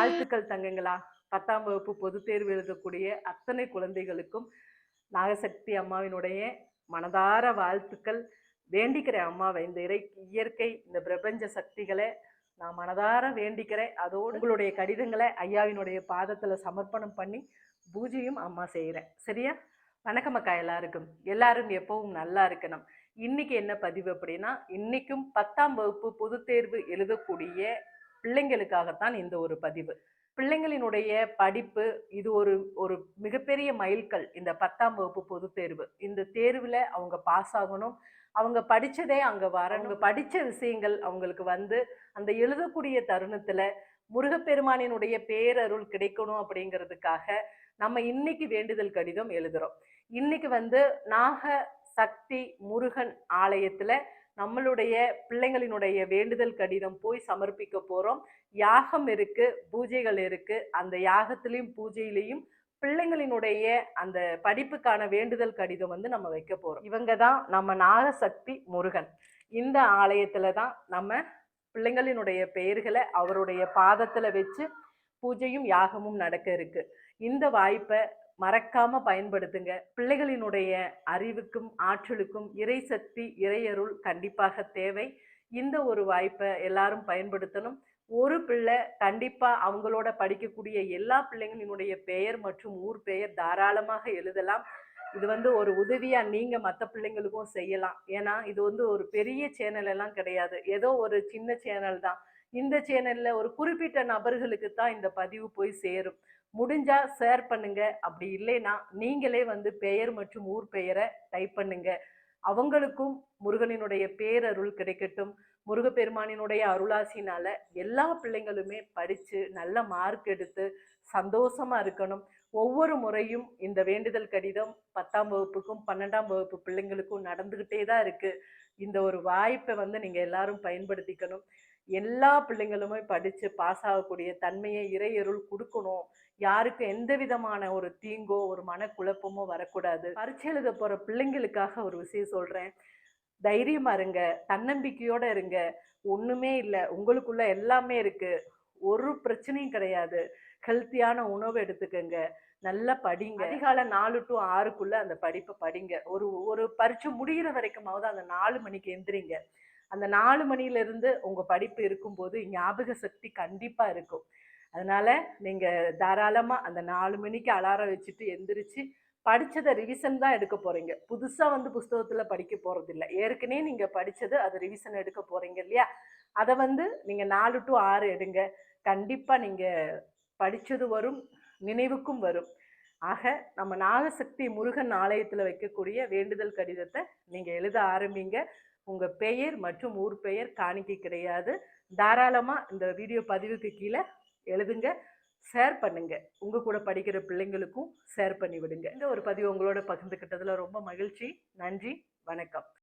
வாழ்த்துக்கள் தங்கங்களா. பத்தாம் வகுப்பு பொதுத் தேர்வு எழுதக்கூடிய அத்தனை குழந்தைகளுக்கும் நாகசக்தி அம்மாவினுடைய மனதார வாழ்த்துக்கள். வேண்டிக்கிறேன் அம்மாவை. இந்த இறை இயற்கை இந்த பிரபஞ்ச சக்திகளை நான் மனதார வேண்டிக்கிறேன். அதோடு உங்களுடைய கடிதங்களை ஐயாவினுடைய பாதத்தில் சமர்ப்பணம் பண்ணி பூஜையும் அம்மா செய்கிறேன் சரியா? வணக்கம் அக்கா எல்லாருக்கும். எல்லாரும் எப்பவும் நல்லா இருக்கணும். இன்னைக்கு என்ன பதிவு அப்படின்னா இன்னைக்கும் பத்தாம் வகுப்பு பொதுத் தேர்வு எழுதக்கூடிய பிள்ளைங்களுக்காகத்தான் இந்த ஒரு பதிவு. பிள்ளைங்களினுடைய படிப்பு இது ஒரு ஒரு மிகப்பெரிய மைல்கல் இந்த பத்தாம் வகுப்பு பொது தேர்வு. இந்த தேர்வில் அவங்க பாஸ் ஆகணும். அவங்க படித்ததே அங்கே வரணும். அவங்க விஷயங்கள் அவங்களுக்கு வந்து அந்த எழுதக்கூடிய தருணத்தில் முருகப்பெருமானினுடைய பேரருள் கிடைக்கணும் அப்படிங்கிறதுக்காக நம்ம இன்னைக்கு வேண்டுதல் கடிதம் எழுதுகிறோம் இன்னைக்கு வந்து நாக சக்தி முருகன் ஆலயத்தில் நம்மளுடைய பிள்ளைங்களினுடைய வேண்டுதல் கடிதம் போய் சமர்ப்பிக்க போகிறோம் யாகம் இருக்கு பூஜைகள் இருக்கு. அந்த யாகத்திலையும் பூஜையிலையும் பிள்ளைங்களினுடைய அந்த படிப்புக்கான வேண்டுதல் கடிதம் வந்து நம்ம வைக்க போகிறோம் இவங்க தான் நம்ம நாகசக்தி முருகன். இந்த ஆலயத்தில் தான் நம்ம பிள்ளைங்களினுடைய பெயர்களை அவருடைய பாதத்தில் வச்சு பூஜையும் யாகமும் நடக்க இருக்கு. இந்த வாய்ப்பை மறக்காம பயன்படுத்துங்க. பிள்ளைகளினுடைய அறிவுக்கும் ஆற்றலுக்கும் இறை சக்தி இறையருள் கண்டிப்பாக தேவை. இந்த ஒரு வாய்ப்பை எல்லாரும் பயன்படுத்தணும். ஒரு பிள்ளை கண்டிப்பா அவங்களோட படிக்கக்கூடிய எல்லா பிள்ளைங்களினுடைய பெயர் மற்றும் ஊர் பெயர் தாராளமாக எழுதலாம். இது வந்து ஒரு உதவியா நீங்க மற்ற பிள்ளைங்களுக்கும் செய்யலாம். ஏன்னா இது வந்து ஒரு பெரிய சேனல் எல்லாம் கிடையாது. ஏதோ ஒரு சின்ன சேனல் தான். இந்த சேனல்ல ஒரு குறிப்பிட்ட நபர்களுக்கு தான் இந்த பதிவு போய் சேரும். முடிஞ்சா ஷேர் பண்ணுங்க. அப்படி இல்லைன்னா நீங்களே வந்து பெயர் மற்றும் ஊர் பெயரை டைப் பண்ணுங்க. அவங்களுக்கும் முருகனினுடைய பேரருள் கிடைக்கட்டும். முருகப்பெருமானினுடைய அருளாசினால எல்லா பிள்ளைங்களுமே படித்து நல்ல மார்க் எடுத்து சந்தோஷமா இருக்கணும். ஒவ்வொரு முறையும் இந்த வேண்டுதல் கடிதம் பத்தாம் வகுப்புக்கும் பன்னெண்டாம் வகுப்பு பிள்ளைங்களுக்கும் நடந்துக்கிட்டே தான் இருக்குது இந்த ஒரு வாய்ப்பை வந்து நீங்கள் எல்லாரும் பயன்படுத்திக்கணும். எல்லா பிள்ளைங்களுமே படித்து பாஸ் ஆகக்கூடிய தன்மையை இறையருள் கொடுக்கணும். யாருக்கும் எந்த விதமான ஒரு தீங்கோ ஒரு மனக்குழப்பமோ வரக்கூடாது. பரீட்சை எழுத போகிற பிள்ளைங்களுக்காக ஒரு விஷயம் சொல்கிறேன் தைரியமாக இருங்க தன்னம்பிக்கையோட இருங்க. ஒன்றுமே இல்லை உங்களுக்குள்ள எல்லாமே இருக்கு. ஒரு பிரச்சனையும் கிடையாது. ஹெல்த்தியான உணவு எடுத்துக்கோங்க. நல்லா படிங்க. அதிகாலை நாலு டு ஆறுக்குள்ள அந்த படிப்பை படிங்க. ஒரு ஒரு பரீட்சை முடிகிற வரைக்குமாவது அந்த நாலு மணிக்கு எந்திரிங்க. அந்த நாலு மணியிலிருந்து உங்கள் படிப்பு இருக்கும்போது ஞாபக சக்தி கண்டிப்பாக இருக்கும். அதனால் நீங்கள் தாராளமாக அந்த நாலு மணிக்கு அலாரம் வச்சுட்டு எந்திரிச்சு படித்ததை ரிவிஷன் தான் எடுக்க போகிறீங்க புதுசாக வந்து புஸ்தகத்தில் படிக்க போகிறதில்ல ஏற்கனவே நீங்கள் படித்தது அது ரிவிஷன் எடுக்க போகிறீங்க இல்லையா? அதை வந்து நீங்கள் நாலு டு ஆறு எடுங்க. கண்டிப்பாக நீங்கள் படித்தது வரும் நினைவுக்கும் வரும். ஆக நம்ம நாகசக்தி முருகன் ஆலயத்தில் வைக்கக்கூடிய வேண்டுதல் கடிதத்தை நீங்கள் எழுத ஆரம்பிங்க. உங்கள் பெயர் மற்றும் ஊர் பெயர் காணிக்கை கிடையாது. தாராளமாக இந்த வீடியோ பதிவுக்கு கீழே எழுதுங்க ஷேர் பண்ணுங்க. உங்கள் கூட படிக்கிற பிள்ளைங்களுக்கும் ஷேர் பண்ணி விடுங்க. இந்த ஒரு பதிவு உங்களோட பகிர்ந்துக்கிட்டதில் ரொம்ப மகிழ்ச்சி. நன்றி வணக்கம்.